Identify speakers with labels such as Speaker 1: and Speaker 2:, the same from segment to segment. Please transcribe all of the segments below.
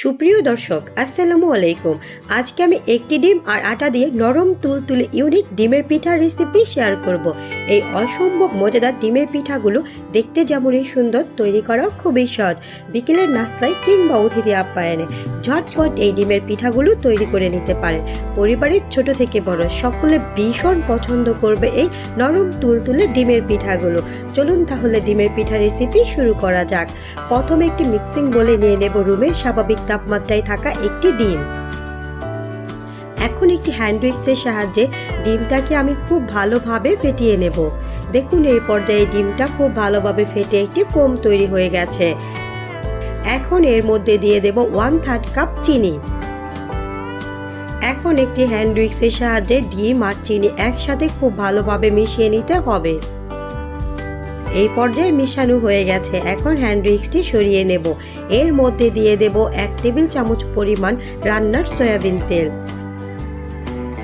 Speaker 1: সুপ্রিয় দর্শক, আসসালামু আলাইকুম। আজকে আমি একটি ডিম আর আটা দিয়ে নরম তুলতুলে ইউনিক ডিমের পিঠার রেসিপি শেয়ার করব। এই অসম্ভব মজাদার ডিমের পিঠাগুলো দেখতে যেমনই সুন্দর, তৈরি করা খুবই সহজ। বিকেলের নাস্তায় কিংবা অতিথি আপ্যায়নে ঝটপট এই ডিমের পিঠাগুলো তৈরি করে নিতে পারেন। পরিবারের ছোট থেকে বড় সকলে ভীষণ পছন্দ করবে এই নরম তুল তুলে ডিমের পিঠাগুলো। চলুন তাহলে ডিমের পিঠা রেসিপি শুরু করা যাক। প্রথমে একটি মিক্সিং বলে নিয়ে নেব রুমের স্বাভাবিক তাপমাত্রায় থাকা একটি ডিম। এখন একটি হ্যান্ড উইক্সের সাহায্যে ডিমটাকে আমি খুব ভালোভাবে ফেটিয়ে নেব। দেখুন, এই পর্যায়ে ডিমটা খুব ভালোভাবে ফেটে একটি ফোম তৈরি হয়ে গেছে। এখন এর মধ্যে দিয়ে দেব ওয়ান থার্ড কাপ চিনি। এখন একটি হ্যান্ড উইক্সের সাহায্যে ডিম আর চিনি একসাথে খুব ভালোভাবে মিশিয়ে নিতে হবে। এই পর্যায়ে মিশানো হয়ে গেছে। এখন হ্যান্ড উইক্সটি সরিয়ে নেব। এর মধ্যে দিয়ে দেব এক টেবিল চামচ পরিমাণ রান্নার সয়াবিন তেল।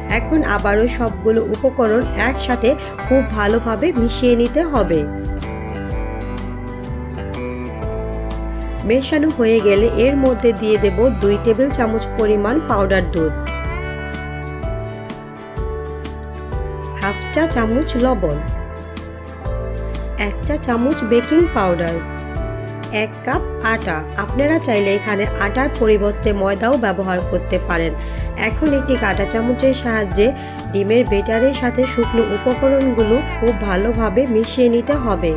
Speaker 1: এখন আবারও সবগুলো উপকরণ একসাথে খুব ভালোভাবে মিশিয়ে নিতে হবে। মেশানো হয়ে গেলে এর মধ্যে দিয়ে দেব দুই টেবিল চামচ পরিমাণ পাউডার দুধ। হাফ চা চামচ লবণ। এক চা চামচ বেকিং পাউডার। এক কাপ আটা। আপনারা চাইলে এখানে আটার পরিবর্তে ময়দাও ব্যবহার করতে পারেন। এখন একটি কাঁটা চামচের সাহায্যে ডিমের বেটারের সাথে শুকনো উপকরণগুলো খুব ভালোভাবে মিশিয়ে নিতে হবে।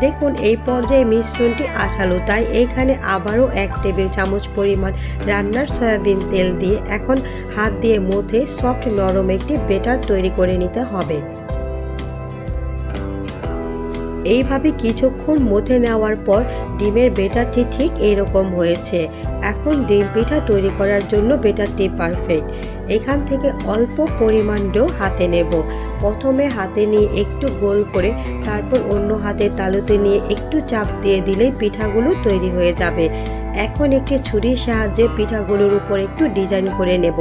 Speaker 1: দেখুন, এই পর্যায়ে মিশ্রণটি আঠালো, তাই এখানে আবারও এক টেবিল চামচ পরিমাণ রান্নার সয়াবিন তেল দিয়ে এখন হাত দিয়ে মথে সফট নরম একটি বেটার তৈরি করে নিতে হবে। এইভাবে কিছুক্ষণ মথে নেওয়ার পর ডিমের বেটারটি ঠিক এইরকম হয়েছে। এখন ডিম পিঠা তৈরি করার জন্য বেটারটি পারফেক্ট। এখান থেকে অল্প পরিমাণ ডো হাতে নেব। প্রথমে হাতে নিয়ে একটু গোল করে তারপর অন্য হাতে তালুতে নিয়ে একটু চাপ দিয়ে দিলেই পিঠাগুলো তৈরি হয়ে যাবে। এখন একটি ছুরির সাহায্যে পিঠাগুলোর উপর একটু ডিজাইন করে নেব।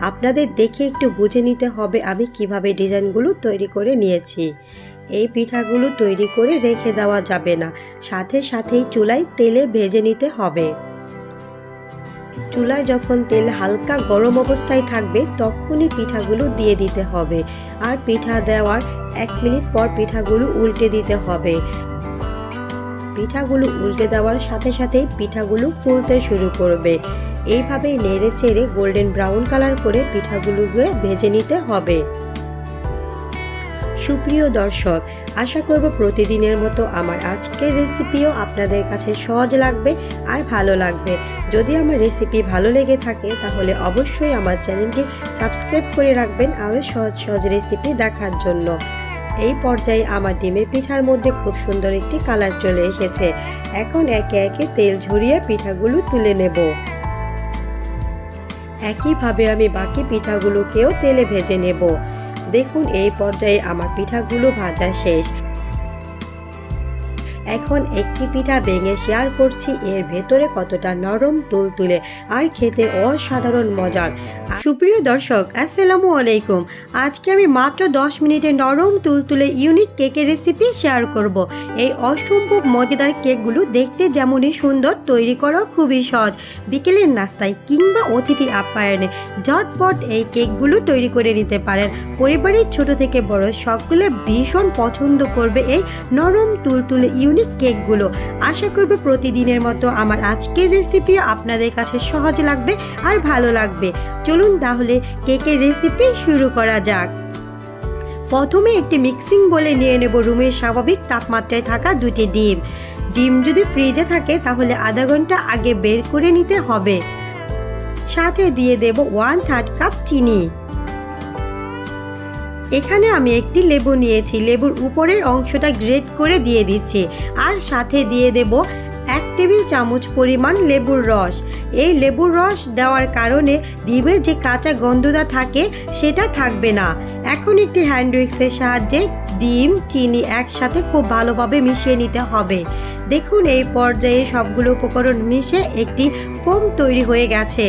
Speaker 1: আপনাদের দেখে একটু বুঝে নিতে হবে আমি কীভাবে ডিজাইনগুলো তৈরি করে নিয়েছি। এই পিঠাগুলো তৈরি করে রেখে দেওয়া যাবে না। সাথে সাথেই চুলায় তেলে ভেজে নিতে হবে। চুলায় যখন তেল হালকা গরম অবস্থায় থাকবে, তখনই পিঠাগুলো দিয়ে দিতে হবে। আর পিঠা দেওয়ার এক মিনিট পর পিঠাগুলো উল্টে দিতে হবে। পিঠাগুলো উল্টে দেওয়ার সাথে সাথেই পিঠাগুলো ফুলতে শুরু করবে। এইভাবেই নেড়ে চেড়ে গোল্ডেন ব্রাউন কালার করে পিঠাগুলোকে ভেজে নিতে হবে। সুপ্রিয় দর্শক, আশা করব প্রতিদিনের মতো আমার আজকের রেসিপিও আপনাদের কাছে সহজ লাগবে আর ভালো লাগবে। যদি আমার রেসিপি ভালো লেগে থাকে, তাহলে অবশ্যই আমার চ্যানেলটি সাবস্ক্রাইব করে রাখবেন আরও সহজ সহজ রেসিপি দেখার জন্য। এই পর্যায়ে আমার ডিমের পিঠার মধ্যে খুব সুন্দর একটি কালার চলে এসেছে। এখন একে একে তেল ঝরিয়ে পিঠাগুলো তুলে নেব। একইভাবে আমি বাকি পিঠাগুলোকেও তেলে ভেজে নেব। দেখুন, এই পর্যায়ে আমার পিঠাগুলো ভাজা শেষ। এখন একটি পিঠা ভেঙে শেয়ার করছি, এর ভেতরে কতটা নরম তুলতুলে আর খেতে অসাধারণ মজার। সুপ্রিয় দর্শক, আসসালামু আলাইকুম। আজকে আমি মাত্র দশ মিনিটে নরম তুলতুলে ইউনিক কেকের রেসিপি শেয়ার করব। এই অসম্ভব মজাদার কেকগুলো দেখতে যেমনই সুন্দর, তৈরি করা খুবই সহজ। বিকেলের নাস্তায় কিংবা অতিথি আপ্যায়নে ঝটপট এই কেকগুলো তৈরি করে নিতে পারেন। পরিবারের ছোট থেকে বড় সকলে ভীষণ পছন্দ করবে এই নরম তুলতুলে ইউনিক কেকগুলো। আশা করব প্রতিদিনের মতো আমার আজকের রেসিপি আপনাদের কাছে সহজ লাগবে আর ভালো লাগবে। চলুন তাহলে কেকের রেসিপি শুরু করা যাক। প্রথমে একটি মিক্সিং বলে নিয়ে নেব রুমের স্বাভাবিক তাপমাত্রায় থাকা দুটি ডিম। ডিম যদি ফ্রিজে থাকে তাহলে আধা ঘণ্টা আগে বের করে নিতে হবে। সাথে দিয়ে দেব ওয়ান থার্ড কাপ চিনি। এখানে আমি একটি লেবু নিয়েছি। লেবুর উপরের অংশটা গ্রেট করে দিয়ে দিচ্ছি। আর সাথে দিয়ে দেব এক টেবিল চামচ পরিমাণ লেবুর রস। এই লেবুর রস দেওয়ার কারণে ডিমের যে কাঁচা গন্ধটা থাকে, সেটা থাকবে না। এখন একটি হ্যান্ড উইক্সের সাহায্যে ডিম, চিনি একসাথে খুব ভালোভাবে মিশিয়ে নিতে হবে। দেখুন, এই পর্যায়ে সবগুলো উপকরণ মিশে একটি ফোম তৈরি হয়ে গেছে।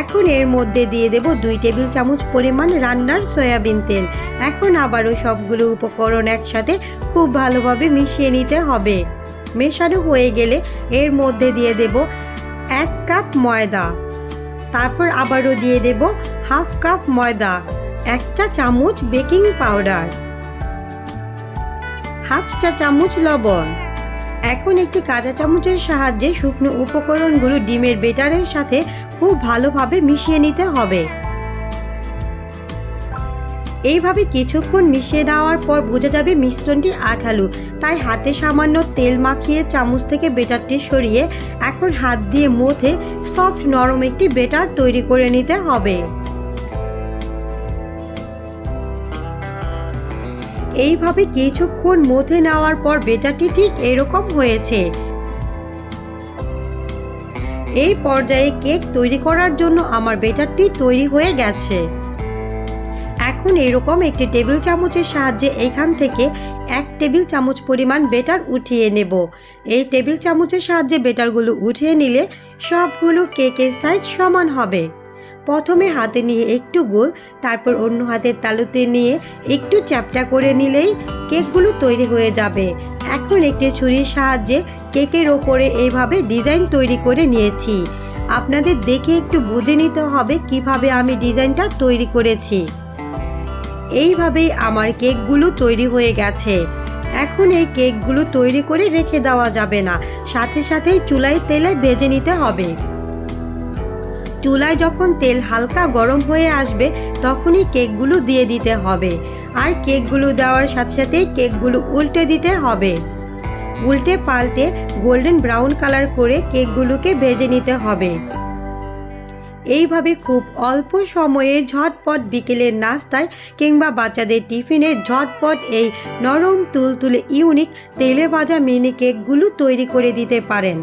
Speaker 1: এখন এর মধ্যে দিয়ে দেব দুই টেবিল চামচ পরিমাণ রান্নার সয়াবিন তেল। এখন আবারও সবগুলো উপকরণ একসাথে খুব ভালোভাবে মিশিয়ে নিতে হবে। মেশানো হয়ে গেলে এর মধ্যে দিয়ে দেব এক কাপ ময়দা। তারপর আবারও দিয়ে দেব হাফ কাপ ময়দা, একটা চামচ বেকিং পাউডার, হাফ চা চামচ লবণ। এখন একটি কাঁটা চামচের সাহায্যে শুকনো উপকরণগুলো ডিমের বেটারের সাথে খুব ভালোভাবে মিশিয়ে নিতে হবে। এইভাবে কিছুক্ষণ মিশিয়ে নেওয়ার পর বোঝা যাবে মিশ্রণটি আঠালু। তাই হাতে সামান্য তেল মাখিয়ে চামচ থেকে বেটারটি সরিয়ে এখন হাত দিয়ে মথে সফট নরম একটি বেটার তৈরি করে নিতে হবে। এইভাবে কিছুক্ষণ মথে নেওয়ার পর বেটারটি ঠিক এরকম হয়েছে। এই পর্যায়ে কেক তৈরি করার জন্য আমার বেটারটি তৈরি হয়ে গেছে। এখন এরকম একটি টেবিল চামচের সাহায্যে এখান থেকে এক টেবিল চামচ পরিমাণ বেটার উঠিয়ে নেব। এই টেবিল চামচের সাহায্যে বেটারগুলো উঠিয়ে নিলে সবগুলো কেকের সাইজ সমান হবে। প্রথমে হাতে নিয়ে একটু গোল, তারপর অন্য হাতের তালুতে নিয়ে একটু চ্যাপটা করে নিলেই কেকগুলো তৈরি হয়ে যাবে। এখন একটি ছুরির সাহায্যে কেকের ওপরে এইভাবে ডিজাইন তৈরি করে নিয়েছি। আপনাদের দেখে একটু বুঝে নিতে হবে কীভাবে আমি ডিজাইনটা তৈরি করেছি। এইভাবেই আমার কেকগুলো তৈরি হয়ে গেছে। এখন এই কেকগুলো তৈরি করে রেখে দেওয়া যাবে না। সাথে সাথেই চুলায় তেলে ভেজে নিতে হবে। চুলায় যখন তেল হালকা গরম হয়ে আসবে, তখনই কেকগুলো দিয়ে দিতে হবে। আর কেকগুলো দেওয়ার সাথে সাথেই কেকগুলো উল্টে দিতে হবে। উল্টে পাল্টে গোল্ডেন ব্রাউন কালার করে কেকগুলোকে ভেজে নিতে হবে। এইভাবে খুব অল্প সময়ে ঝটপট বিকেলের নাস্তায় কিংবা বাচ্চাদের টিফিনে ঝটপট এই নরম তুলতুলে ইউনিক তেলে ভাজা মিনি কেকগুলো তৈরি করে দিতে পারেন।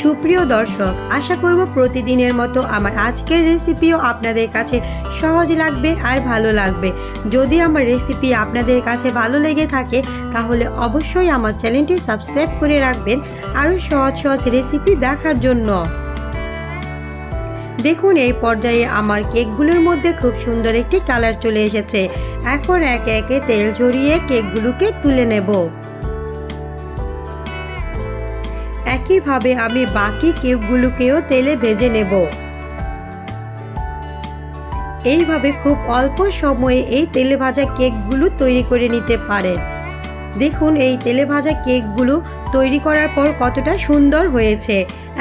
Speaker 1: সুপ্রিয় দর্শক, আশা করব প্রতিদিনের মতো আমার আজকের রেসিপিও আপনাদের কাছে সহজ লাগবে আর ভালো লাগবে। যদি আমার রেসিপি আপনাদের কাছে ভালো লেগে থাকে, তাহলে অবশ্যই আমার চ্যানেলটি সাবস্ক্রাইব করে রাখবেন আরও সহজ সহজ রেসিপি দেখার জন্য। দেখুন, এই পর্যায়ে আমার কেকগুলোর মধ্যে খুব সুন্দর একটি কালার চলে এসেছে। এখন একে একে তেল ঝরিয়ে কেকগুলোকে তুলে নেব। একইভাবে আমি বাকি কেকগুলোকেও তেলে ভেজে নেব। এইভাবে খুব অল্প সময়ে এই তেলে ভাজা কেকগুলো তৈরি করে নিতে পারেন। দেখুন, এই তেলে ভাজা কেকগুলো তৈরি করার পর কতটা সুন্দর হয়েছে।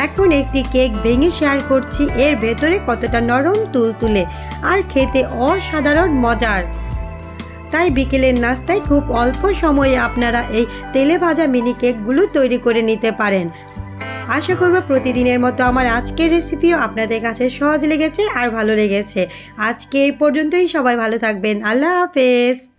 Speaker 1: এখন একটি কেক ভেঙে শেয়ার করছি, এর ভেতরে কতটা নরম তুলতুলে আর খেতে অসাধারণ মজার। তাই বিকেলের নাস্তায় খুব অল্প সময়ে আপনারা এই তেলে ভাজা মিনি কেকগুলো তৈরি করে নিতে পারেন। আশা করব প্রতিদিনের মতো আমার আজকের রেসিপিও আপনাদের কাছে সহজ লেগেছে আর ভালো লেগেছে। আজকে এই পর্যন্তই সবাই ভালো থাকবেন। আল্লাহ হাফেজ।